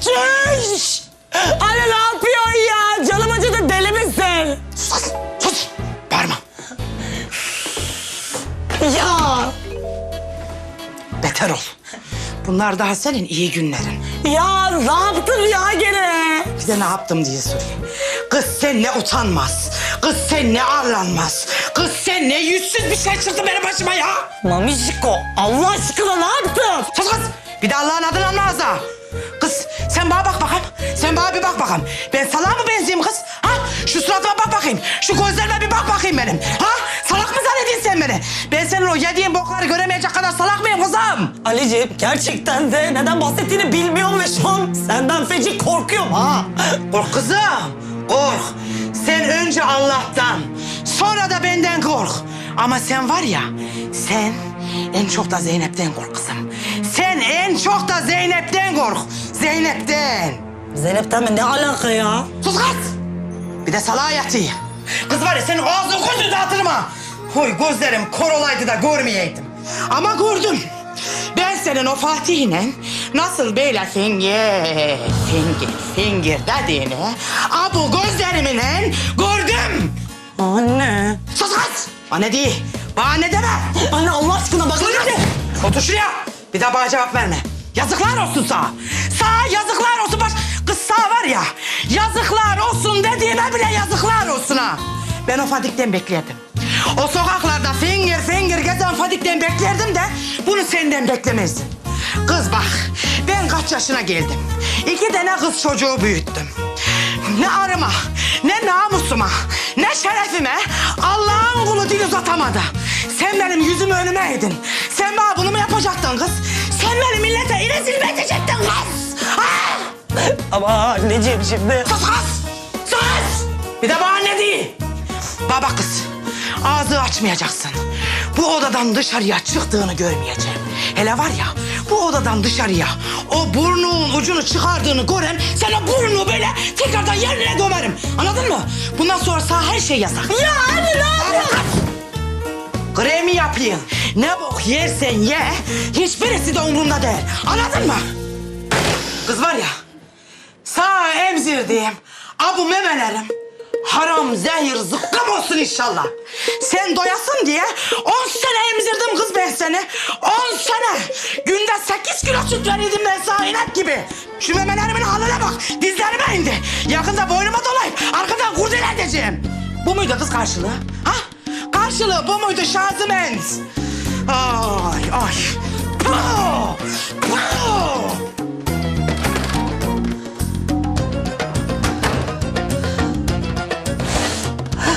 Çüş! Anne ne yapıyorsun ya? Canım acıdı deli misin? Sus! Sus! Bağırma. Ya! Beter ol. Bunlar daha senin iyi günlerin. Ya ne yaptın ya gene? Bir de ne yaptım diye sorayım. Kız sen ne utanmaz. Kız sen ne arlanmaz. Kız sen ne yüzsüz bir şey çıktı benim başıma ya. Mamişko Allah aşkına ne yaptın? Sus kız. Bir de Allah'ın adını anma ağzına. Kız sen bana bak bakalım. Sen bana bir bak bakalım. Ben salağa mı benzeyeyim kız? Ha? Şu suratıma bak bakayım. Şu gözlerime bir bak bakayım benim. Ha? Salak mı sen beni? Ben senin o yediğin bokları göremeyecek kadar salak mıyım kızım? Ali'ciğim gerçekten de neden bahsettiğini bilmiyorum ve şu an senden feci korkuyorum ha. Kork kızım, kork. Sen önce Allah'tan, sonra da benden kork. Ama sen var ya, sen en çok da Zeynep'ten kork kızım. Sen en çok da Zeynep'ten kork. Zeynep'ten. Zeynep'ten mi ne alaka ya? Sus kız. Bir de salağa yatıyor. Kız var ya senin ağzını gözünü dağıtırım ha. Huy gözlerim kor olaydı da görmeyeydim. Ama gördüm. Ben senin o Fatih'le nasıl böyle fingir, fingir, fingir dediğini abu gözlerimle gördüm. Anne. Sus kız. Bana değil. Bana ne deme. Anne Allah aşkına bak. Sus. Otur şuraya. Bir daha bana cevap verme. Yazıklar olsun sana. Sana yazıklar olsun. Bak kız sağ var ya. Yazıklar olsun dediğime bile yazıklar olsun ha. Ben o Fadik'ten beklerdim. O sokaklarda finger finger gezen Fadik'ten beklerdim de bunu senden beklemezdim. Kız bak ben kaç yaşına geldim. İki tane kız çocuğu büyüttüm. Ne arıma, ne namusuma, ne şerefime Allah'ın kulu dil uzatamadı. Sen benim yüzümü önüme eğdin. Sen bana bunu mu yapacaktın kız? Sen beni millete rezil mi edecektin kız? Ha? Ama anneciğim şimdi. Sus kız! Sus! Bir de bana ne değil? Baba kız, ağzı açmayacaksın. Bu odadan dışarıya çıktığını görmeyeceğim. Hele var ya, bu odadan dışarıya o burnun ucunu çıkardığını gören... ...sen o burnunu böyle tekrardan yerine gömerim. Anladın mı? Bundan sonra sağ her şey yasak. Ya anne ne yapıyorsun? Kremi yapayım. Ne bok yersen ye, hiçbirisi de umurumda değil. Anladın mı? Kız var ya, sağ emzirdiğim abu memelerim haram zehir zıkkım olsun inşallah. Sen doyasın diye on sene emzirdim kız ben seni. On sene. Günde sekiz kilo süt verirdim ben sana inek gibi. Şu memelerimin haline bak. Dizlerime indi. Yakında boynuma dolayıp arkadan kurdele edeceğim. Bu muydu kız karşılığı? Ha? Karşılığı bu muydu Şaziment? Ay ay. Puh!